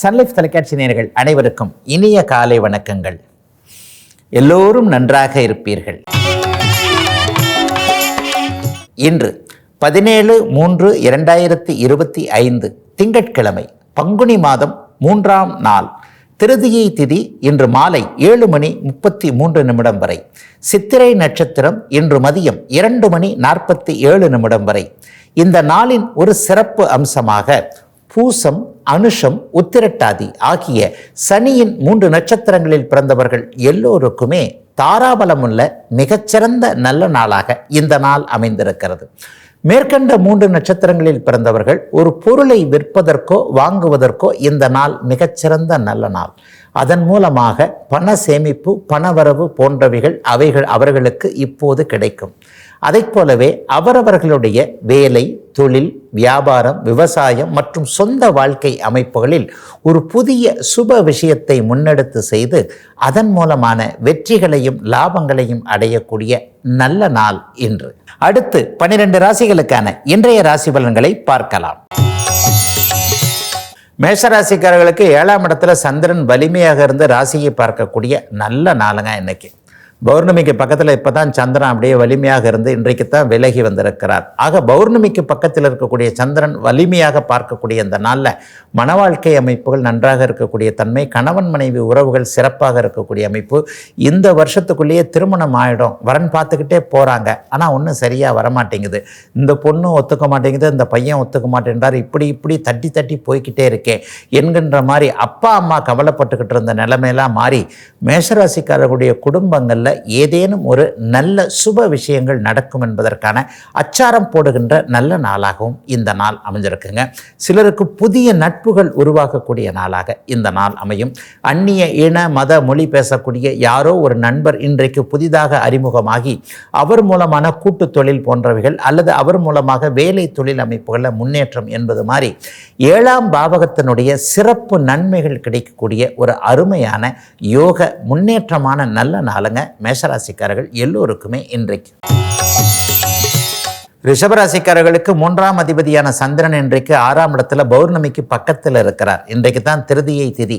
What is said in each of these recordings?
Sun Life தொலைக்காட்சி நேர்கள் அனைவருக்கும் இனிய காலை வணக்கங்கள். எல்லோரும் நன்றாக இருப்பீர்கள். இன்று பதினேழு மூன்று இரண்டாயிரத்தி இருபத்தி ஐந்து திங்கட்கிழமை பங்குனி மாதம் மூன்றாம் நாள் திருதியை திதி இன்று மாலை ஏழு மணி முப்பத்தி மூன்று நிமிடம் வரை சித்திரை நட்சத்திரம் இன்று மதியம் இரண்டு மணி நாற்பத்தி ஏழு நிமிடம் வரை. இந்த நாளின் ஒரு சிறப்பு அம்சமாக பூசம் அனுஷம் உத்திரட்டாதி ஆகிய சனியின் மூன்று நட்சத்திரங்களில் பிறந்தவர்கள் எல்லோருக்குமே தாராபலமுள்ள மிகச்சிறந்த நல்ல நாளாக இந்த நாள் அமைந்திருக்கிறது. மேற்கண்ட மூன்று நட்சத்திரங்களில் பிறந்தவர்கள் ஒரு பொருளை விற்பதற்கோ வாங்குவதற்கோ இந்த நாள் மிகச்சிறந்த நல்ல நாள். அதன் மூலமாக பண சேமிப்பு பணவரவு போன்றவைகள் அவைகள் அவர்களுக்கு இப்போது கிடைக்கும். அதைப் போலவே அவரவர்களுடைய வேலை தொழில் வியாபாரம் விவசாயம் மற்றும் சொந்த வாழ்க்கை அமைப்புகளில் ஒரு புதிய சுப விஷயத்தை முன்னெடுத்து செய்து அதன் மூலமான வெற்றிகளையும் லாபங்களையும் அடையக்கூடிய நல்ல நாள் இன்று. அடுத்து பனிரெண்டு ராசிகளுக்கான இன்றைய ராசி பலன்களை பார்க்கலாம். மேஷராசிக்காரர்களுக்கு ஏழாம் இடத்துல சந்திரன் வலிமையாக இருந்து ராசியை பார்க்கக்கூடிய நல்ல நாளுங்க இன்னைக்கு. பௌர்ணமிக்கு பக்கத்தில் இப்போ தான் சந்திரன் அப்படியே வலிமையாக இருந்து இன்றைக்கு தான் விலகி வந்திருக்கிறார். ஆக பௌர்ணமிக்கு பக்கத்தில் இருக்கக்கூடிய சந்திரன் வலிமையாக பார்க்கக்கூடிய இந்த நாளில் மன வாழ்க்கை அமைப்புகள் நன்றாக இருக்கக்கூடிய தன்மை கணவன் மனைவி உறவுகள் சிறப்பாக இருக்கக்கூடிய அமைப்பு. இந்த வருஷத்துக்குள்ளேயே திருமணம் ஆகிடும் வரன் பார்த்துக்கிட்டே போகிறாங்க ஆனால் ஒன்றும் சரியாக வரமாட்டேங்குது. இந்த பொண்ணு ஒத்துக்க மாட்டேங்குது இந்த பையன் ஒத்துக்க மாட்டேன்றார். இப்படி இப்படி தட்டி தட்டி போய்க்கிட்டே இருக்கேன் என்கின்ற மாதிரி அப்பா அம்மா கவலைப்பட்டுக்கிட்டு இருந்த நிலைமையெல்லாம் மாறி மேஷராசிக்காரர்களுடைய குடும்பங்களில் ஏதேனும் ஒரு நல்ல சுப விஷயங்கள் நடக்கும் என்பதற்கான அச்சாரம் போடுகின்ற நல்ல நாளாகவும் இந்த நாள் அமைஞ்சிருக்குங்க. சிலருக்கு புதிய நட்புகள் உருவாகக்கூடிய நாளாக இந்த நாள் அமையும். அந்நிய இன மத மொழி பேசக்கூடிய யாரோ ஒரு நண்பர் இன்றைக்கு புதிதாக அறிமுகமாகி அவர் மூலமான கூட்டு தொழில் போன்றவைகள் அல்லது அவர் மூலமாக வேலை தொழில் அமைப்புகளில் முன்னேற்றம் என்பது மாதிரி ஏழாம் பாவகத்தினுடைய சிறப்பு நன்மைகள் கிடைக்கக்கூடிய ஒரு அருமையான யோக முன்னேற்றமான நல்ல நாளுங்க மேஷராசிக்காரர்கள் எல்லோருக்குமே இன்றைக்கு. ரிஷபராசிக்காரர்களுக்கு மூன்றாம் அதிபதியான சந்திரன் இன்றைக்கு ஆறாம் இடத்துல பௌர்ணமிக்கு பக்கத்தில் இருக்கிறார். இன்றைக்கு தான் திருதியை திதி.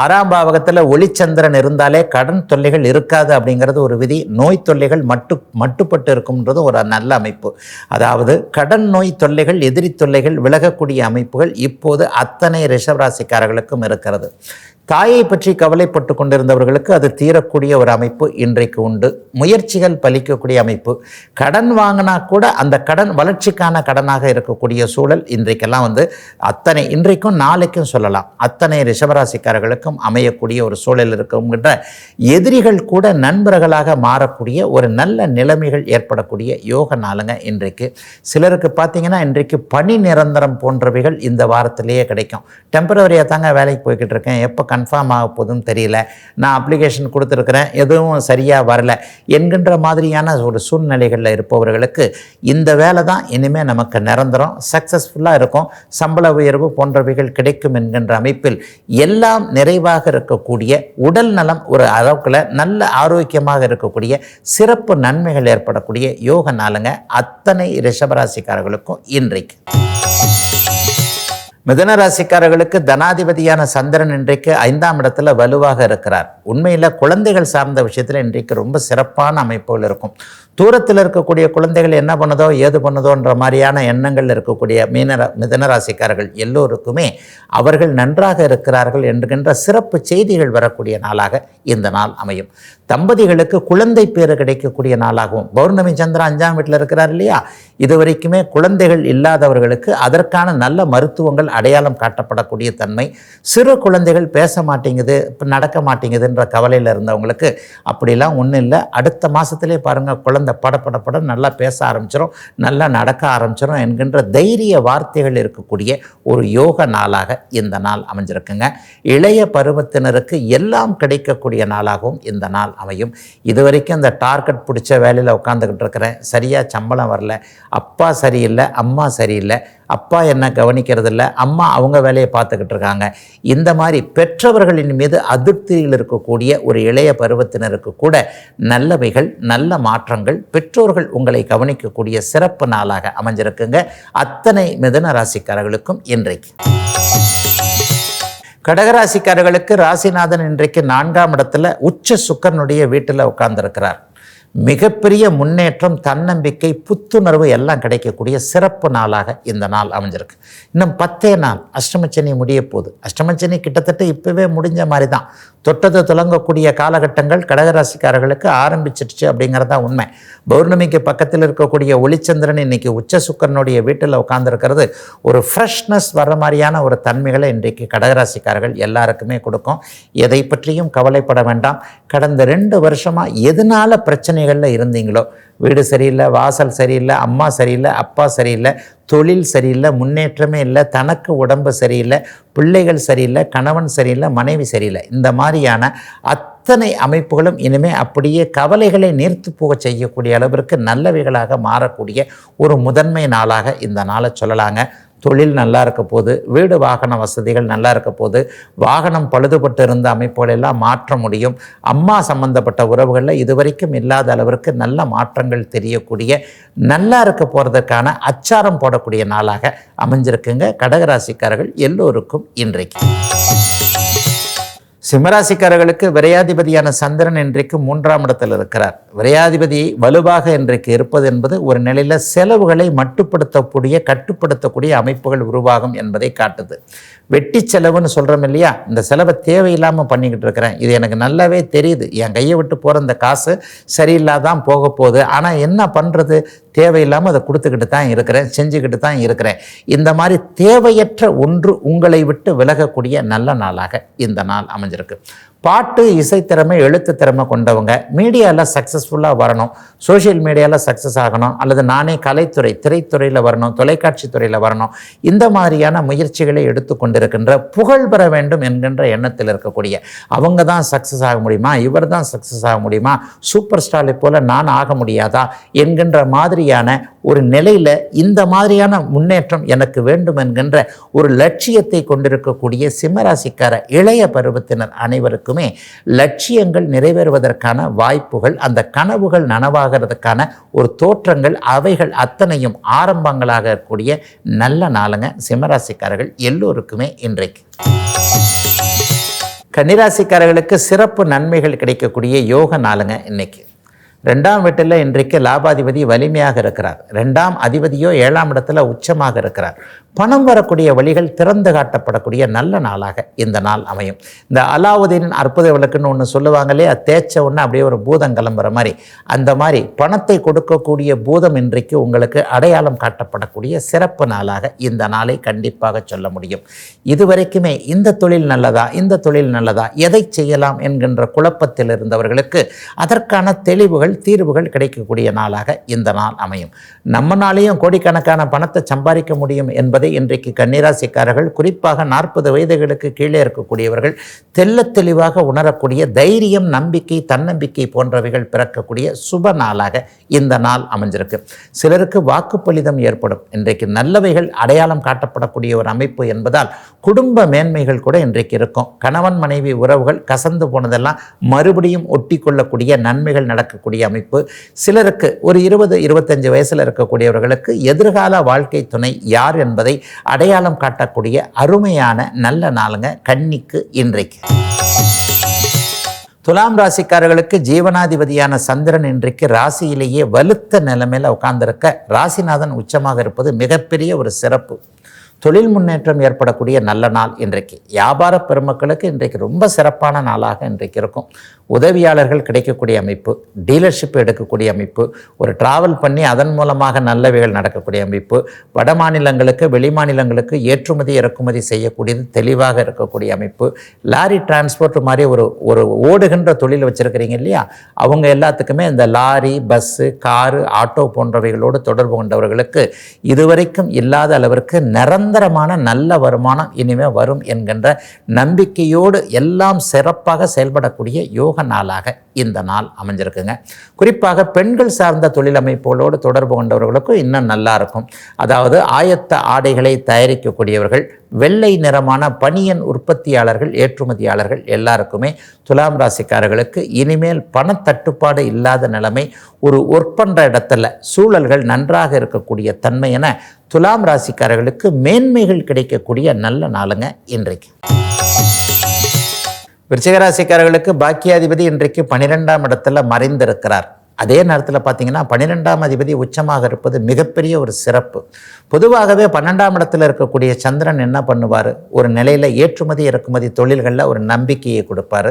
ஆறாம் பாவகத்தில் ஒளிச்சந்திரன் இருந்தாலே கடன் தொல்லைகள் இருக்காது அப்படிங்கிறது ஒரு விதி. நோய் தொல்லைகள் மட்டு மட்டுப்பட்டு இருக்கும்ன்றது ஒரு நல்ல அமைப்பு. அதாவது கடன் நோய் தொல்லைகள் எதிரி தொல்லைகள் விலகக்கூடிய அமைப்புகள் இப்போது அத்தனை ரிஷபராசிக்காரர்களுக்கும் இருக்கிறது. தாயை பற்றி கவலைப்பட்டு கொண்டிருந்தவர்களுக்கு அது தீரக்கூடிய ஒரு அமைப்பு இன்றைக்கு உண்டு. முயற்சிகள் பலிக்கக்கூடிய அமைப்பு. கடன் வாங்கினா கூட அந்த கடன் வளர்ச்சிக்கான கடனாக இருக்கக்கூடிய சூழல் இன்றைக்கெல்லாம் வந்து அத்தனை இன்றைக்கும் நாளைக்கும் சொல்லலாம். அத்தனை ரிஷபராசிக்காரர்களுக்கும் அமையக்கூடிய ஒரு சூழல் இருக்குங்கிற எதிரிகள் கூட நண்பர்களாக மாறக்கூடிய ஒரு நல்ல நிலைமைகள் ஏற்படக்கூடிய யோக நாளுங்க இன்றைக்கு. சிலருக்கு பார்த்தீங்கன்னா இன்றைக்கு பணி நிரந்தரம் போன்றவைகள் இந்த வாரத்திலேயே கிடைக்கும். டெம்பரவரியாக தாங்க வேலைக்கு போய்கிட்டு இருக்கேன். எப்போ கன்ஃபார்ம் ஆக போதும் தெரியல. நான் அப்ளிகேஷன் கொடுத்துருக்குறேன் எதுவும் சரியாக வரல. என்கின்ற மாதிரியான ஒரு சூழ்நிலைகளில் இருப்பவர்களுக்கு இந்த வேலை தான் இனிமேல் நமக்கு நிரந்தரம் சக்ஸஸ்ஃபுல்லாக இருக்கும். சம்பள உயர்வு போன்றவைகள் கிடைக்கும் என்கின்ற அமைப்பில் எல்லாம் நிறைவாக இருக்கக்கூடிய உடல் நலம் ஒரு அளவுக்குள்ள நல்ல ஆரோக்கியமாக இருக்கக்கூடிய சிறப்பு நன்மைகள் ஏற்படக்கூடிய யோக நாளுங்க அத்தனை ரிஷபராசிக்காரர்களுக்கும் இன்றைக்கு. மிதன ராசிக்காரர்களுக்கு தனாதிபதியான சந்திரன் இன்றைக்கு ஐந்தாம் இடத்துல வலுவாக இருக்கிறார். உண்மையில் குழந்தைகள் சார்ந்த விஷயத்தில் இன்றைக்கு ரொம்ப சிறப்பான அமைப்புகள் இருக்கும். தூரத்தில் இருக்கக்கூடிய குழந்தைகள் என்ன பண்ணுதோ ஏது பண்ணுதோன்ற மாதிரியான எண்ணங்கள் இருக்கக்கூடிய மீன மிதனராசிக்காரர்கள் எல்லோருக்குமே அவர்கள் நன்றாக இருக்கிறார்கள் என்கின்ற சிறப்பு செய்திகள் வரக்கூடிய நாளாக இந்த நாள் அமையும். தம்பதிகளுக்கு குழந்தை பேறு கிடைக்கக்கூடிய நாளாகவும் பௌர்ணமி சந்திரா அஞ்சாம் வீட்டில் இருக்கிறார் இல்லையா? இது வரைக்குமே குழந்தைகள் இல்லாதவர்களுக்கு அதற்கான நல்ல மருத்துவங்கள் அடையாளம் காட்டப்படக்கூடிய தன்மை. சிறு குழந்தைகள் பேச மாட்டேங்குது இப்போ நடக்க என்ற கவலையில் இருந்தவங்களுக்கு அப்படிலாம் ஒன்றும் இல்லை. அடுத்த மாதத்துலேயே பாருங்கள் குழந்தை பட பட பட நல்லா பேச ஆரம்பிச்சிடும் நல்லா நடக்க ஆரம்பிச்சிடும் என்கின்ற தைரிய வார்த்தைகள் இருக்கக்கூடிய ஒரு யோக நாளாக இந்த நாள் அமைஞ்சிருக்குங்க. இளைய பருவத்தினருக்கு எல்லாம் கிடைக்கக்கூடிய நாளாகவும் இந்த நாள் அமையும். இதுவரைக்கும் இந்த டார்கெட் பிடிச்ச வேலையில் உட்காந்துக்கிட்டு இருக்கிறேன். சரியாக சம்பளம் வரல. அப்பா சரியில்லை அம்மா சரியில்லை. அப்பா என்ன கவனிக்கிறதில்ல அம்மா அவங்க வேலையை பார்த்துக்கிட்டு இருக்காங்க இந்த மாதிரி பெற்றவர்களின் மீது அதிருப்தியில் இருக்கக்கூடிய ஒரு இளைய பருவத்தினருக்கு கூட நல்லவைகள் நல்ல மாற்றங்கள் பெற்றோர்கள் உங்களை கவனிக்கக்கூடிய சிறப்பு நாளாக அமைஞ்சிருக்குங்க. அத்தனை மிதன ராசிக்காரர்களுக்கும் இன்றைக்கு. கடகராசிக்காரர்களுக்கு ராசிநாதன் இன்றைக்கு நான்காம் இடத்துல உச்ச சுக்கரனுடைய வீட்டில் உட்கார்ந்திருக்கிறார். மிகப்பெரிய முன்னேற்றம் தன்னம்பிக்கை புத்துணர்வு எல்லாம் கிடைக்கக்கூடிய சிறப்பு நாளாக இந்த நாள் அமைஞ்சிருக்கு. இன்னும் பத்தே நாள் அஷ்டமச்சனி முடிய போகுது. அஷ்டமச்சனி கிட்டத்தட்ட இப்போவே முடிஞ்ச மாதிரி தான் தொட்டது துலங்கக்கூடிய காலகட்டங்கள் கடகராசிக்காரர்களுக்கு ஆரம்பிச்சிடுச்சு அப்படிங்கிறதா உண்மை. பௌர்ணமிக்கு பக்கத்தில் இருக்கக்கூடிய ஒளிச்சந்திரன் இன்னைக்கு உச்ச சுக்கரனுடைய வீட்டில் உட்காந்துருக்கிறது ஒரு ஃப்ரெஷ்னஸ் வர மாதிரியான ஒரு தன்மைகளை இன்றைக்கு கடகராசிக்காரர்கள் எல்லாருக்குமே கொடுக்கும். எதை பற்றியும் கவலைப்பட வேண்டாம். கடந்த ரெண்டு வருஷமாக எதனால பிரச்சனைகளில் இருந்தீங்களோ? வீடு சரியில்லை வாசல் சரியில்லை அம்மா சரியில்லை அப்பா சரியில்லை தொழில் சரியில்லை முன்னேற்றமே இல்லை தனக்கு உடம்பு சரியில்லை பிள்ளைகள் சரியில்லை கணவன் சரியில்லை மனைவி சரியில்லை. இந்த மாதிரியான அத்தனை அமைப்புகளும் இனிமேல் அப்படியே கவலைகளை நிறுத்து போக செய்யக்கூடிய அளவிற்கு நல்லவைகளாக மாறக்கூடிய ஒரு முதன்மை நாளாக இந்த நாளை சொல்லலாங்க. தொழில் நல்லா இருக்க போது வீடு வாகன வசதிகள் நல்லா இருக்க போது வாகனம் பழுதுபட்டு இருந்த அமைப்புகளெல்லாம் மாற்ற முடியும். அம்மா சம்பந்தப்பட்ட உறவுகளில் இதுவரைக்கும் இல்லாத அளவிற்கு நல்ல மாற்றங்கள் தெரியக்கூடிய நல்லா இருக்க போகிறதுக்கான அச்சாரம் போடக்கூடிய நாளாக அமைஞ்சிருக்குங்க. கடகராசிக்காரர்கள் எல்லோருக்கும் இன்றைக்கு. சிம்மராசிக்காரர்களுக்கு விரையாதிபதியான சந்திரன் இன்றைக்கு மூன்றாம் இடத்தில் இருக்கிறார். விரையாதிபதி வலுவாக இன்றைக்கு இருப்பது என்பது ஒரு நிலையில் செலவுகளை மட்டுப்படுத்தக்கூடிய கட்டுப்படுத்தக்கூடிய அமைப்புகள் உருவாகும் என்பதை காட்டுது. வெட்டி செலவுன்னு சொல்கிறோம் இல்லையா? இந்த செலவை தேவையில்லாமல் பண்ணிக்கிட்டு இருக்கிறேன். இது எனக்கு நல்லாவே தெரியுது. என் கையை விட்டு போகிற இந்த காசு சரியில்லாதான் போக போகுது. ஆனால் என்ன பண்ணுறது தேவையில்லாமல் அதை கொடுத்துக்கிட்டு தான் இருக்கிறேன் செஞ்சுக்கிட்டு தான் இருக்கிறேன். இந்த மாதிரி தேவையற்ற ஒன்று உங்களை விட்டு விலகக்கூடிய நல்ல நாளாக இந்த நாள் அமைஞ்சிருக்கு. பாட்டு இசைத்திறமை எழுத்து திறமை கொண்டவங்க. மீடியாவில் சக்ஸஸ்ஃபுல்லாக வரணும். சோஷியல் மீடியாவில் சக்ஸஸ் ஆகணும். அல்லது நானே கலைத்துறை திரைத்துறையில் வரணும் தொலைக்காட்சி துறையில் வரணும். இந்த மாதிரியான முயற்சிகளை எடுத்து கொண்டிருக்கின்ற புகழ் பெற வேண்டும் என்கின்ற எண்ணத்தில் இருக்கக்கூடிய அவங்க தான் சக்ஸஸ் ஆக முடியுமா? இவர் தான் சக்ஸஸ் ஆக முடியுமா? சூப்பர் ஸ்டாரை போல் நான் ஆக முடியாதா? என்கின்ற மாதிரியான ஒரு நிலையில் இந்த மாதிரியான முன்னேற்றம் எனக்கு வேண்டும் என்கின்ற ஒரு லட்சியத்தை கொண்டிருக்கக்கூடிய சிம்மராசிக்கார இளைய பருவத்தினர் அனைவருக்கும் லட்சியங்கள் நிறைவேறுவதற்கான வாய்ப்புகள் அந்த கனவுகள் நனவாகிறதுக்கான ஒரு தோற்றங்கள் அவைகள் அத்தனையும் ஆரம்பங்களாக கூடிய நல்ல நாளுங்க. சிம்மராசிக்காரர்கள் எல்லோருக்குமே இன்றைக்கு. கன்னிராசிக்காரர்களுக்கு சிறப்பு நன்மைகள் கிடைக்கக்கூடிய யோக நாளுங்க இன்னைக்கு. ரெண்டாம் வீட்டில் இன்றைக்கு லாபாதிபதி வலிமையாக இருக்கிறார். ரெண்டாம் அதிபதியோ ஏழாம் இடத்துல உச்சமாக இருக்கிறார். பணம் வரக்கூடிய வழிகள் திறந்து காட்டப்படக்கூடிய நல்ல நாளாக இந்த நாள் அமையும். இந்த அலாவுதீனின் அற்புத விளக்குன்னு ஒன்று சொல்லுவாங்களே அது தேய்ச்ச ஒன்று அப்படியே ஒரு பூதம் கிளம்புற மாதிரி. அந்த மாதிரி பணத்தை கொடுக்கக்கூடிய பூதம் இன்றைக்கு உங்களுக்கு அடையாளம் காட்டப்படக்கூடிய சிறப்பு நாளாக இந்த நாளை கண்டிப்பாக சொல்ல முடியும். இதுவரைக்குமே இந்த தொழில் நல்லதா? இந்த தொழில் நல்லதா? எதை செய்யலாம் என்கின்ற குழப்பத்தில் இருந்தவர்களுக்கு அதற்கான தெளிவுகள் தீர்வுகள் கிடைக்கக்கூடிய நாளாக இந்த நாள் அமையும். நம்ம நாளையும் கோடிக்கணக்கான பணத்தை சம்பாதிக்க முடியும் என்பதை இன்றைக்கு கன்னிராசிக்காரர்கள் குறிப்பாக நாற்பது வயதுகளுக்கு கீழே இருக்கக்கூடியவர்கள் தெல்ல தெளிவாக உணரக்கூடிய தைரியம் நம்பிக்கை தன்னம்பிக்கை போன்றவைகள் பிறக்கக்கூடிய சுப நாளாக இந்த நாள் அமைஞ்சிருக்கு. சிலருக்கு வாக்குப்பளிதம் ஏற்படும். இன்றைக்கு நல்லவைகள் அடையாளம் காட்டப்படக்கூடிய ஒரு அமைப்பு என்பதால் குடும்ப மேன்மைகள் கூட இன்றைக்கு இருக்கும். கணவன் மனைவி உறவுகள் கசந்து போனதெல்லாம் மறுபடியும் ஒட்டி கொள்ளக்கூடிய நன்மைகள் நடக்கக்கூடிய அமைப்பு சிலருக்கு ஒரு இருபது இருபத்தஞ்சு வயசில் இருக்கக்கூடியவர்களுக்கு எதிர்கால வாழ்க்கை துணை யார் என்பதை அடையாளம் காட்டக்கூடிய அருமையான நல்ல நாளுங்க கன்னிக்கு இன்றைக்கு. துலாம் ராசிக்காரர்களுக்கு ஜீவனாதிபதியான சந்திரன் இன்றைக்கு ராசியிலேயே வலுத்த நிலைமையில் உட்கார்ந்திருக்க ராசிநாதன் உச்சமாக இருப்பது மிகப்பெரிய ஒரு சிறப்பு. தொழில் முன்னேற்றம் ஏற்படக்கூடிய நல்ல நாள் இன்றைக்கு. வியாபார பெருமக்களுக்கு இன்றைக்கு ரொம்ப சிறப்பான நாளாக இன்றைக்கு இருக்கும். உதவியாளர்கள் கிடைக்கக்கூடிய அமைப்பு டீலர்ஷிப் எடுக்கக்கூடிய அமைப்பு ஒரு டிராவல் பண்ணி அதன் மூலமாக நல்லவைகள் நடக்கக்கூடிய அமைப்பு வட மாநிலங்களுக்கு வெளி மாநிலங்களுக்கு ஏற்றுமதி இறக்குமதி செய்யக்கூடியது தெளிவாக இருக்கக்கூடிய அமைப்பு. லாரி டிரான்ஸ்போர்ட் மாதிரி ஒரு ஒரு ஓடுகின்ற தொழில் வச்சுருக்கிறீங்க இல்லையா? அவங்க எல்லாத்துக்குமே இந்த லாரி பஸ்ஸு காரு ஆட்டோ போன்றவைகளோடு தொடர்பு கொண்டவர்களுக்கு இதுவரைக்கும் இல்லாத அளவிற்கு நிரந்தரமான நல்ல வருமானம் இனிமேல் வரும் என்கின்ற நம்பிக்கையோடு எல்லாம் சிறப்பாக செயல்படக்கூடிய யோக நாளாக இந்த நாள் அமைஞ்சிருக்குங்க. குறிப்பாக பெண்கள் சார்ந்த தொழில் அமைப்புகளோடு தொடர்பு கொண்டவர்களுக்கும் இன்னும் நல்லா இருக்கும். அதாவது ஆயத்த ஆடைகளை தயாரிக்கக்கூடியவர்கள் வெள்ளை நிறமான பனியன் உற்பத்தியாளர்கள் ஏற்றுமதியாளர்கள் எல்லாருக்குமே துலாம் ராசிக்காரர்களுக்கு இனிமேல் பணத்தட்டுப்பாடு இல்லாத நிலைமை ஒரு ஒர்க் பண்ணுற இடத்துல சூழல்கள் நன்றாக இருக்கக்கூடிய தன்மை என துலாம் ராசிக்காரர்களுக்கு மேன்மைகள் கிடைக்கக்கூடிய நல்ல நாளுங்க இன்றைக்கு. விருச்சிகராசிக்காரர்களுக்கு பாக்கியாதிபதி இன்றைக்கு பனிரெண்டாம் இடத்துல மறைந்திருக்கிறார். அதே நேரத்தில் பார்த்தீங்கன்னா பன்னிரெண்டாம் அதிபதி உச்சமாக இருப்பது மிகப்பெரிய ஒரு சிறப்பு. பொதுவாகவே பன்னெண்டாம் இடத்துல இருக்கக்கூடிய சந்திரன் என்ன பண்ணுவார்? ஒரு நிலையில் ஏற்றுமதி இறக்குமதி தொழில்களில் ஒரு நம்பிக்கையை கொடுப்பாரு.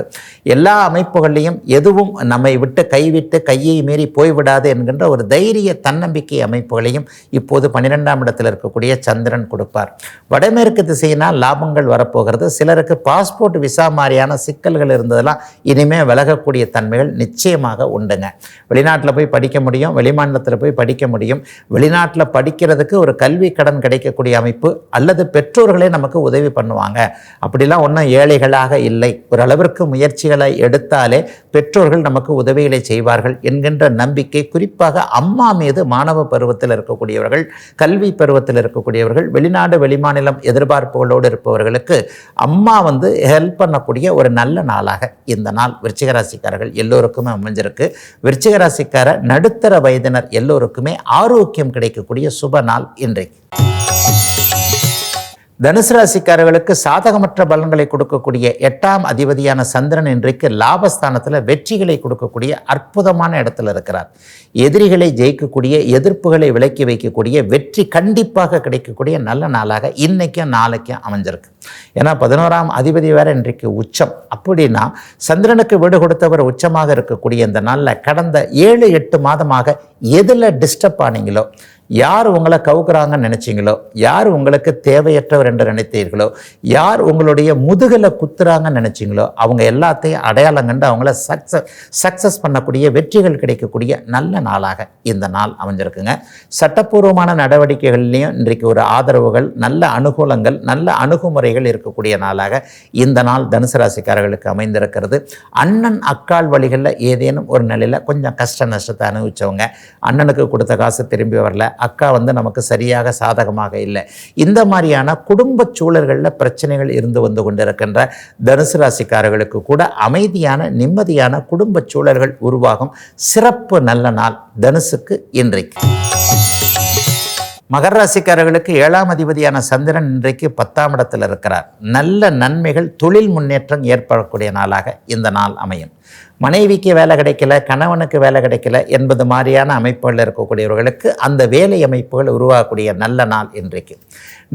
எல்லா அமைப்புகள்லையும் எதுவும் நம்மை விட்டு கைவிட்டு கையை மீறி போய்விடாது என்கின்ற ஒரு தைரிய தன்னம்பிக்கை அமைப்புகளையும் இப்போது பன்னிரெண்டாம் இடத்தில் இருக்கக்கூடிய சந்திரன் கொடுப்பார். வடமேற்கு திசையினால் லாபங்கள் வரப்போகிறது. சிலருக்கு பாஸ்போர்ட் விசா மாதிரியான சிக்கல்கள் இருந்ததெல்லாம் இனிமேல் விலகக்கூடிய தன்மைகள் நிச்சயமாக உண்டுங்க. வெளிநாட்டில் போய் படிக்க முடியும் வெளிமாநிலத்தில் போய் படிக்க முடியும். வெளிநாட்டில் படிக்கிறதுக்கு ஒரு கல்வி கடன் கிடைக்கக்கூடிய அமைப்பு அல்லது பெற்றோர்களே நமக்கு உதவி பண்ணுவாங்க. அப்படிலாம் ஒன்றும் ஏழைகளாக இல்லை. ஒரு அளவிற்கு முயற்சிகளை எடுத்தாலே பெற்றோர்கள் நமக்கு உதவிகளை செய்வார்கள் என்கின்ற நம்பிக்கை குறிப்பாக அம்மா மீது மாணவ பருவத்தில் இருக்கக்கூடியவர்கள் கல்வி பருவத்தில் இருக்கக்கூடியவர்கள் வெளிநாடு வெளிமாநிலம் எதிர்பார்ப்புகளோடு இருப்பவர்களுக்கு அம்மா வந்து ஹெல்ப் பண்ணக்கூடிய ஒரு நல்ல நாளாக இந்த நாள் விருச்சிகராசிக்காரர்கள் எல்லோருக்குமே அமைஞ்சிருக்கு. விருச்சிகராசிக்கார நடுத்தர வயதினர் எல்லோருக்குமே ஆரோக்கியம் கிடைக்கக்கூடிய சுப நாள் இன்றைக்கு தனுசு ராசிக்காரர்களுக்கு சாதகமற்ற பலன்களை கொடுக்கக்கூடிய எட்டாம் அதிபதியான சந்திரன் இன்றைக்கு லாபஸ்தானத்தில் வெற்றிகளை கொடுக்கக்கூடிய அற்புதமான இடத்துல இருக்கிறார். எதிரிகளை ஜெயிக்கக்கூடிய எதிர்ப்புகளை விலக்கி வைக்கக்கூடிய வெற்றி கண்டிப்பாக கிடைக்கக்கூடிய நல்ல நாளாக இன்னைக்கும் நாளைக்கும் அமைஞ்சிருக்கு. ஏன்னா பதினோராம் அதிபதி வேற இன்றைக்கு உச்சம். அப்படின்னா சந்திரனுக்கு வீடு கொடுத்தவர் உச்சமாக இருக்கக்கூடிய இந்த நாளில் கடந்த ஏழு எட்டு மாதமாக எதில் டிஸ்டர்ப் ஆனீங்களோ யார் உங்களை கவுக்குறாங்கன்னு நினைச்சீங்களோ யார் உங்களுக்கு தேவையற்றவர் என்று நினைத்தீர்களோ யார் உங்களுடைய முதுகில் குத்துறாங்கன்னு நினைச்சீங்களோ அவங்க எல்லாத்தையும் அடையாளம் கண்டு அவங்கள சக்ஸஸ் சக்ஸஸ் பண்ணக்கூடிய வெற்றிகள் கிடைக்கக்கூடிய நல்ல நாளாக இந்த நாள் அமைஞ்சிருக்குங்க. சட்டப்பூர்வமான நடவடிக்கைகள்லையும் இன்றைக்கு ஒரு ஆதரவுகள் நல்ல அனுகூலங்கள் நல்ல அணுகுமுறைகள் இருக்கக்கூடிய நாளாக இந்த நாள் தனுசு ராசிக்காரர்களுக்கு அமைந்திருக்கிறது. அண்ணன் அக்கால் வழிகளில் ஏதேனும் ஒரு நிலையில் கொஞ்சம் கஷ்ட நஷ்டத்தை அனுபவித்தவங்க அண்ணனுக்கு கொடுத்த காசு திரும்பி வரல அக்கா வந்து நமக்கு சரியாக சாதகமாக இல்லை. இந்த மாதிரியான குடும்ப சூழல்களில் பிரச்சனைகள் இருந்து வந்து கொண்டிருக்கின்ற தனுசு ராசிக்காரர்களுக்கு கூட அமைதியான நிம்மதியான குடும்ப சூழல்கள் உருவாகும். சிறப்பு நல்ல நாள் தனுசுக்கு இன்றைக்கு. மகர ராசிக்காரர்களுக்கு ஏழாம் அதிபதியான சந்திரன் இன்றைக்கு பத்தாம் இடத்தில் இருக்கிறார். நல்ல நன்மைகள் தொழில் முன்னேற்றம் ஏற்படக்கூடிய நாளாக இந்த நாள் அமையும். மனைவிக்கு வேலை கிடைக்கல கணவனுக்கு வேலை கிடைக்கல என்பது மாதிரியான அமைப்புகளில் இருக்கக்கூடியவர்களுக்கு அந்த வேலை அமைப்புகள் உருவாகக்கூடிய நல்ல நாள் இன்றைக்கு.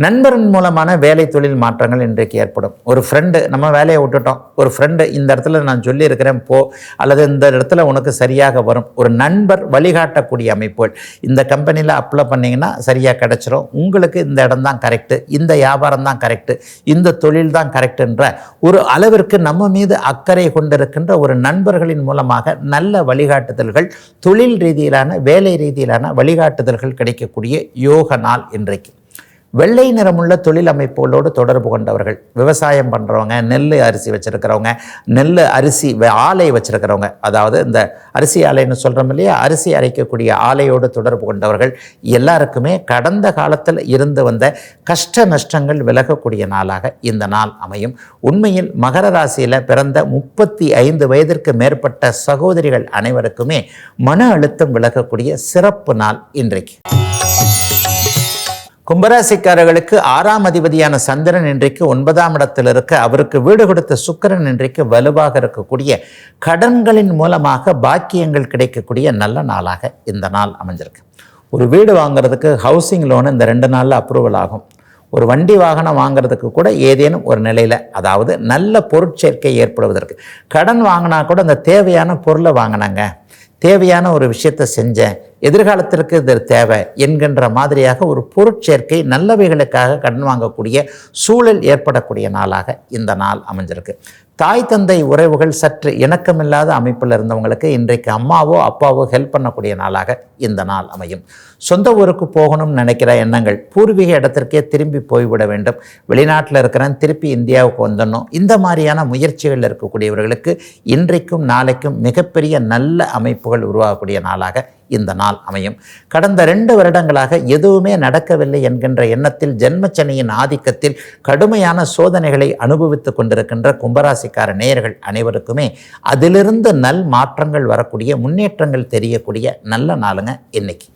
நண்பரின் மூலமான வேலை தொழில் மாற்றங்கள் இன்றைக்கு ஏற்படும். ஒரு ஃப்ரெண்டு நம்ம வேலையை விட்டுட்டோம். ஒரு ஃப்ரெண்டு இந்த இடத்துல நான் சொல்லியிருக்கிறேன் போ. அல்லது இந்த இடத்துல உனக்கு சரியாக வரும். ஒரு நண்பர் வழிகாட்டக்கூடிய அமைப்புகள். இந்த கம்பெனியில் அப்ளை பண்ணிங்கன்னா சரியாக கிடச்சிரும். உங்களுக்கு இந்த இடம் தான் கரெக்டு இந்த வியாபாரம் தான் கரெக்டு இந்த தொழில் தான் கரெக்டுன்ற ஒரு அளவிற்கு நம்ம மீது அக்கறை கொண்டிருக்கின்ற ஒரு நண்பர்களின் மூலமாக நல்ல வழிகாட்டுதல்கள் தொழில் ரீதியிலான வேலை ரீதியிலான வழிகாட்டுதல்கள் கிடைக்கக்கூடிய யோக நாள் இன்றைக்கு. வெள்ளை நிறமுள்ள தொழில் அமைப்புகளோடு தொடர்பு கொண்டவர்கள் விவசாயம் பண்ணுறவங்க நெல் அரிசி வச்சுருக்கிறவங்க நெல் அரிசி ஆலை வச்சுருக்கிறவங்க அதாவது இந்த அரிசி ஆலைன்னு சொல்கிறோம் இல்லையா? அரிசி அரைக்கக்கூடிய ஆலையோடு தொடர்பு கொண்டவர்கள் எல்லாருக்குமே கடந்த காலத்தில் இருந்து வந்த கஷ்ட நஷ்டங்கள் விலகக்கூடிய நாளாக இந்த நாள் அமையும். உண்மையில் மகர ராசியில் பிறந்த முப்பத்தி ஐந்து வயதிற்கு மேற்பட்ட சகோதரிகள் அனைவருக்குமே மன அழுத்தம் விலகக்கூடிய சிறப்பு நாள் இன்றைக்கு. கும்பராசிக்காரர்களுக்கு ஆறாம் அதிபதியான சந்திரன் இன்றைக்கு ஒன்பதாம் இடத்தில் இருக்க அவருக்கு வீடு கொடுத்த சுக்கிரன் இன்றைக்கு வலுவாக இருக்கக்கூடிய கடன்களின் மூலமாக பாக்கியங்கள் கிடைக்கக்கூடிய நல்ல நாளாக இந்த நாள் அமைஞ்சிருக்கு. ஒரு வீடு வாங்குறதுக்கு ஹவுசிங் லோன் இந்த ரெண்டு நாளில் அப்ரூவல் ஆகும். ஒரு வண்டி வாகனம் வாங்குறதுக்கு கூட ஏதேனும் ஒரு நிலையில் அதாவது நல்ல பொருட்சேர்க்கை ஏற்படுவதற்கு. கடன் வாங்கினா கூட அந்த தேவையான பொருளை வாங்கினாங்க. தேவையான ஒரு விஷயத்தை செஞ்சேன். எதிர்காலத்திற்கு இது தேவை என்கின்ற மாதிரியாக ஒரு பொருட்சேர்க்கை நல்லவைகளுக்காக கடன் வாங்கக்கூடிய சூழல் ஏற்படக்கூடிய நாளாக இந்த நாள் அமைஞ்சிருக்கு. தாய் தந்தை உறவுகள் சற்று இணக்கமில்லாத அமைப்பில் இருந்தவங்களுக்கு இன்றைக்கு அம்மாவோ அப்பாவோ ஹெல்ப் பண்ணக்கூடிய நாளாக இந்த நாள் அமையும். சொந்த ஊருக்கு போகணும்னு நினைக்கிற எண்ணங்கள் பூர்வீக இடத்திற்கே திரும்பி போய்விட வேண்டும். வெளிநாட்டில் இருக்கிறேன் திருப்பி இந்தியாவுக்கு வந்துடணும். இந்த மாதிரியான முயற்சிகள் இருக்கக்கூடியவர்களுக்கு இன்றைக்கும் நாளைக்கும் மிகப்பெரிய நல்ல அமைப்புகள் உருவாகக்கூடிய நாளாக இந்த நாள் அமையும். கடந்த ரெண்டு வருடங்களாக எதுவுமே நடக்கவில்லை என்கின்ற எண்ணத்தில் ஜென்மச்சனியின் ஆதிக்கத்தில் கடுமையான சோதனைகளை அனுபவித்துக் கொண்டிருக்கின்ற கும்பராசிக்கார நேயர்கள் அனைவருக்குமே அதிலிருந்து நல் மாற்றங்கள் வரக்கூடிய முன்னேற்றங்கள் தெரியக்கூடிய நல்ல நாளுங்க இன்னைக்கு.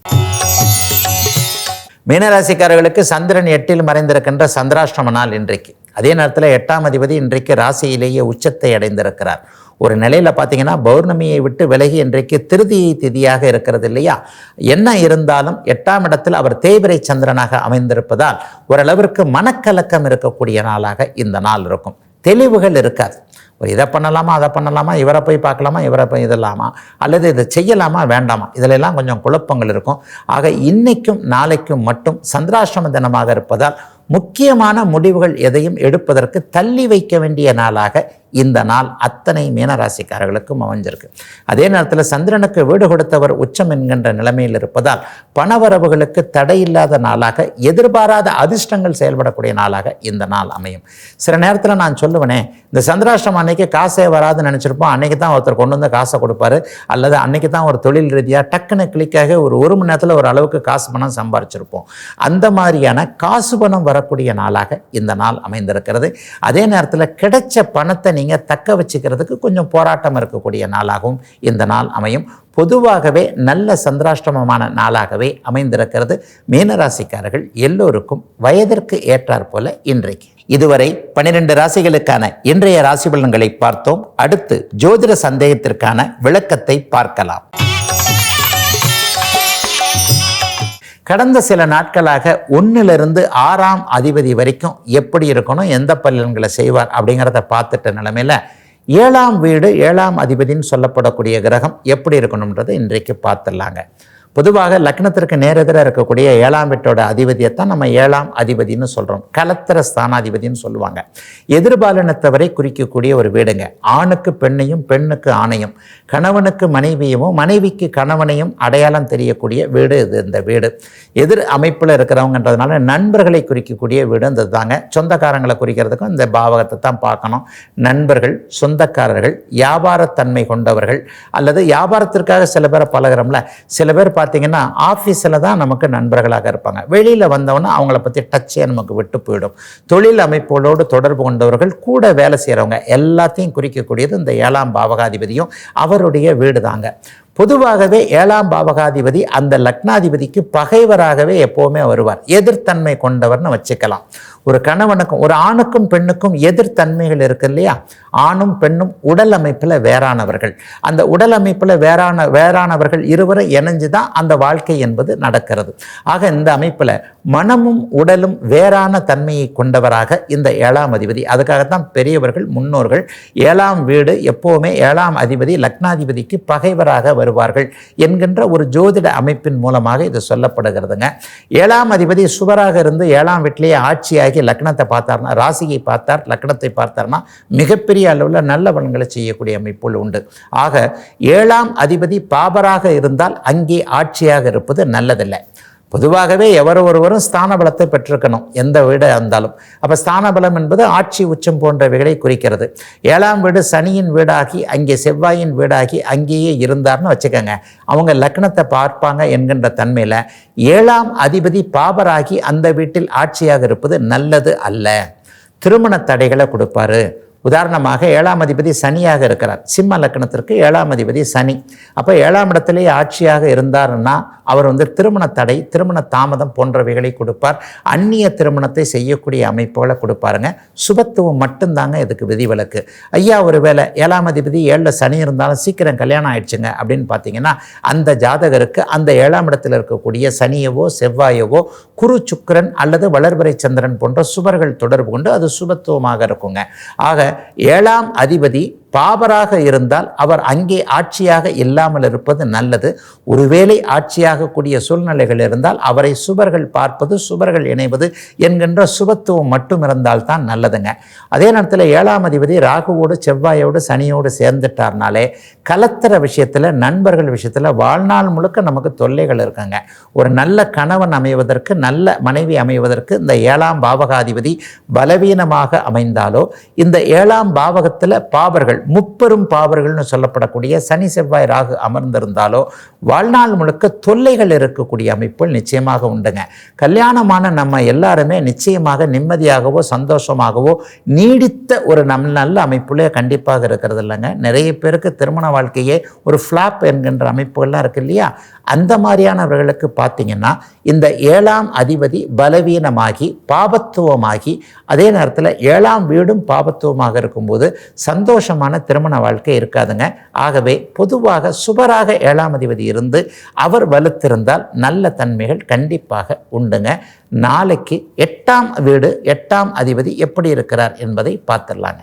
மீனராசிக்காரர்களுக்கு சந்திரன் எட்டில் மறைந்திருக்கின்ற சந்திராஷ்டம நாள் இன்றைக்கு. அதே நேரத்தில் எட்டாம் அதிபதி இன்றைக்கு ராசியிலேயே உச்சத்தை அடைந்திருக்கிறார். ஒரு நிலையில் பார்த்தீங்கன்னா பௌர்ணமியை விட்டு விலகி இன்றைக்கு திருதியை திதியாக இருக்கிறது இல்லையா? என்ன இருந்தாலும் எட்டாம் இடத்தில் அவர் தேய்பிரை சந்திரனாக அமைந்திருப்பதால் ஓரளவிற்கு மனக்கலக்கம் இருக்கக்கூடிய நாளாக இந்த நாள் இருக்கும். தெளிவுகள் இருக்காது. ஒரு இதை பண்ணலாமா அதை பண்ணலாமா இவரை போய் பார்க்கலாமா இவரை போய் இதெல்லாமா அல்லது இதை செய்யலாமா வேண்டாமா? இதிலெல்லாம் கொஞ்சம் குழப்பங்கள் இருக்கும். ஆக இன்னைக்கும் நாளைக்கும் மட்டும் சந்திராஷ்டம தினமாக இருப்பதால் முக்கியமான முடிவுகள் எதையும் எடுப்பதற்கு தள்ளி வைக்க வேண்டிய நாளாக இந்த நாள் அத்தனை மீனராசிக்காரர்களுக்கும் அமைஞ்சிருக்கு. அதே நேரத்தில் சந்திரனுக்கு வீடு கொடுத்தவர் உச்சம் என்கின்ற நிலைமையில் இருப்பதால் பணவரவுகளுக்கு தடையில்லாத நாளாக எதிர்பாராத அதிர்ஷ்டங்கள் செயல்படக்கூடிய நாளாக இந்த நாள் அமையும். சில நேரத்தில் நான் சொல்லுவேனே இந்த சந்திராஷ்டிரம் அன்னைக்கு காசே வராதுன்னு நினச்சிருப்போம். அன்னைக்கு தான் ஒருத்தர் கொண்டு வந்து காசை கொடுப்பாரு. அல்லது அன்னைக்கு தான் ஒரு தொழில் ரீதியாக டக்குன்னு கிளிக்காக ஒரு ஒரு மணி நேரத்தில் ஒரு அளவுக்கு காசு பணம் சம்பாரிச்சிருப்போம். அந்த மாதிரியான காசு பணம் வரக்கூடிய நாளாக இந்த நாள் அமைந்திருக்கிறது. அதே நேரத்தில் கிடைச்ச பணத்தை நீங்கள் தக்க வச்சுக்கிறதுக்கு கொஞ்சம் போராட்டம் இருக்கக்கூடிய நாளாகவும் இந்த நாள் அமையும். பொதுவாகவே நல்ல சந்திராஷ்டமமான நாளாகவே அமைந்திருக்கிறது. மீனராசிக்காரர்கள் எல்லோருக்கும் வயதிற்கு ஏற்றாற் போல இன்றைக்கு. இதுவரை பன்னிரண்டு ராசிகளுக்கான இன்றைய ராசி பலன்களை பார்த்தோம். அடுத்து ஜோதிட சந்தேகத்திற்கான விளக்கத்தை பார்க்கலாம். கடந்த சில நாட்களாக ஒன்றிலிருந்து ஆறாம் அதிபதி வரைக்கும் எப்படி இருக்கணும் எந்த பலன்களை செய்வார் அப்படிங்கிறத பார்த்துட்ட நிலமையில் ஏழாம் வீடு ஏழாம் அதிபதின்னு சொல்லப்படக்கூடிய கிரகம் எப்படி இருக்கணுன்றதை இன்றைக்கு பார்த்துடலாங்க. பொதுவாக லக்னத்திற்கு நேரெதிராக இருக்கக்கூடிய ஏழாம் வீட்டோட அதிபதியைத்தான் நம்ம ஏழாம் அதிபதினு சொல்கிறோம் கலத்திர ஸ்தானாதிபதினு சொல்லுவாங்க. எதிர்பாலினத்தவரை குறிக்கக்கூடிய ஒரு வீடுங்க. ஆணுக்கு பெண்ணையும் பெண்ணுக்கு ஆணையும் கணவனுக்கு மனைவியும் மனைவிக்கு கணவனையும் அடையாளம் தெரியக்கூடிய வீடு இது இந்த வீடு. எதிர் அமைப்பில் இருக்கிறவங்கன்றதுனால நண்பர்களை குறிக்கக்கூடிய வீடு இந்த தாங்க. சொந்தக்காரங்களை குறிக்கிறதுக்கும் இந்த பாவகத்தை தான் பார்க்கணும். நண்பர்கள் சொந்தக்காரர்கள் வியாபாரத்தன்மை கொண்டவர்கள் அல்லது வியாபாரத்திற்காக சில பேரை பழகிறோம்ல சில பேர் பார்த்தீங்கன்னா ஆஃபீஸில் தான் நமக்கு நண்பர்களாக இருப்பாங்க. வெளியில் வந்தவொன்னே அவங்கள பற்றி டச்சே நமக்கு விட்டு போயிடும். தொழில் அமைப்புகளோடு தொடர்பு கொண்டவர்கள் கூட வேலை செய்கிறவங்க எல்லாத்தையும் குறிக்கக்கூடியது இந்த ஏழாம் பாவகாதிபதியும் அவருடைய வீடு தாங்க பொதுவாகவே ஏழாம் பாவகாதிபதி அந்த லக்னாதிபதிக்கு பகைவராகவே எப்போவுமே வருவார். எதிர்த்தன்மை கொண்டவர்னு வச்சுக்கலாம். ஒரு கணவனுக்கும் ஒரு ஆணுக்கும் பெண்ணுக்கும் எதிர்த்தன்மைகள் இருக்கு இல்லையா? ஆணும் பெண்ணும் உடல் அமைப்பில் வேறானவர்கள். அந்த உடல் அமைப்பில் வேறான வேறானவர்கள் இருவரும் இணைஞ்சு தான் அந்த வாழ்க்கை என்பது நடக்கிறது. ஆக இந்த அமைப்பில் மனமும் உடலும் வேறான தன்மையை கொண்டவராக இந்த ஏழாம் அதிபதி அதுக்காகத்தான் பெரியவர்கள் முன்னோர்கள் ஏழாம் வீடு எப்போவுமே ஏழாம் அதிபதி லக்னாதிபதிக்கு பகைவராக வருவார்கள் என்கின்ற ஒரு ஜோதிட அமைப்பின் மூலமாக இது சொல்லப்படுகிறதுங்க. ஏழாம் அதிபதி சுவராக இருந்து ஏழாம் வீட்டிலேயே ஆட்சியாகி லக்னத்தை பார்த்தார்னா ராசியை பார்த்தார் லக்னத்தை பார்த்தார்னா மிகப்பெரிய அளவில் நல்ல பலன்களை செய்யக்கூடிய அமைப்புகள் உண்டு. ஆக ஏழாம் அதிபதி பாபராக இருந்தால் அங்கே ஆட்சியாக இருப்பது நல்லதில்லை. பொதுவாகவே எவர் ஒருவரும் ஸ்தான பலத்தை பெற்றிருக்கணும் எந்த வீடு இருந்தாலும். அப்போ ஸ்தான பலம் என்பது ஆட்சி உச்சம் போன்றவைகளை குறிக்கிறது. ஏழாம் வீடு சனியின் வீடாகி அங்கே செவ்வாயின் வீடாகி அங்கேயே இருந்தார்னு வச்சுக்கோங்க. அவங்க லக்னத்தை பார்ப்பாங்க என்கின்ற தன்மையில் ஏழாம் அதிபதி பாபராகி அந்த வீட்டில் ஆட்சியாக இருப்பது நல்லது அல்ல. திருமண தடைகளை கொடுப்பாரு. உதாரணமாக ஏழாம் அதிபதி சனியாக இருக்கிறார். சிம்ம லக்னத்திற்கு ஏழாம் அதிபதி சனி. அப்போ ஏழாம் இடத்திலே ஆட்சியாக இருந்தாருன்னா அவர் வந்து திருமண தடை திருமண தாமதம் போன்றவைகளை கொடுப்பார். அந்நிய திருமணத்தை செய்யக்கூடிய அமைப்புகளை கொடுப்பாருங்க. சுபத்துவம் மட்டும்தாங்க இதுக்கு விதிவிலக்கு. ஐயா ஒருவேளை ஏழாம் அதிபதி ஏழில் சனி இருந்தாலும் சீக்கிரம் கல்யாணம் ஆயிடுச்சுங்க அப்படின்னு பார்த்தீங்கன்னா அந்த ஜாதகருக்கு அந்த ஏழாம் இடத்தில் இருக்கக்கூடிய சனியவோ செவ்வாயவோ குரு சுக்கிரன் அல்லது வளர்பிறை சந்திரன் போன்ற சுபர்கள் தொடர்பு கொண்டு அது சுபத்துவமாக இருக்குங்க. ஆக ஏழாம் அதிபதி பாபராக இருந்தால் அவர் அங்கே ஆட்சியாக இல்லாமல் இருப்பது நல்லது. ஒருவேளை ஆட்சியாகக்கூடிய சூழ்நிலைகள் இருந்தால் அவரை சுபர்கள் பார்ப்பது சுபர்கள் இணைவது என்கின்ற சுபத்துவம் மட்டும் இருந்தால் தான் நல்லதுங்க. அதே நேரத்தில் ஏழாம் அதிபதி ராகுவோடு செவ்வாயோடு சனியோடு சேர்ந்துட்டார்னாலே கலத்திர விஷயத்தில் நண்பர்கள் விஷயத்தில் வாழ்நாள் முழுக்க நமக்கு தொல்லைகள் இருக்குங்க. ஒரு நல்ல கணவன் அமைவதற்கு நல்ல மனைவி அமைவதற்கு இந்த ஏழாம் பாவகாதிபதி பலவீனமாக அமைந்தாலோ இந்த ஏழாம் பாவகத்தில் பாவர்கள் முப்பெரும் பாவர்கள்னு சொல்லப்படக்கூடிய சனி செவ்வாய் ராகு அமர்ந்திருந்தாலோ வாழ்நாள் முழுக்க தொல்லைகள் இருக்கக்கூடிய அமைப்புகள் நிச்சயமாக உண்டுங்க. கல்யாணமான நம்ம எல்லாருமே நிச்சயமாக நிம்மதியாகவோ சந்தோஷமாகவோ நீடித்த ஒரு நம் நல்ல அமைப்புல கண்டிப்பாக இருக்கிறது இல்லைங்க. நிறைய பேருக்கு திருமண வாழ்க்கையே ஒரு ஃப்ளாப் என்கின்ற அமைப்புகள்லாம் இருக்கு இல்லையா? அந்த மாதிரியானவர்களுக்கு பார்த்தீங்கன்னா இந்த ஏழாம் அதிபதி பலவீனமாகி பாபத்துவமாகி அதே நேரத்தில் ஏழாம் வீடும் பாபத்துவமாக இருக்கும்போது சந்தோஷமான திருமண வாழ்க்கை இருக்காதுங்க. ஆகவே பொதுவாக சுபராக ஏழாம் அதிபதி இருந்து அவர் வலுத்திருந்தால் நல்ல தன்மைகள் கண்டிப்பாக உண்டுங்க. நாளைக்கு எட்டாம் வீடு எட்டாம் அதிபதி எப்படி இருக்கிறார் என்பதை பார்த்துடலாங்க.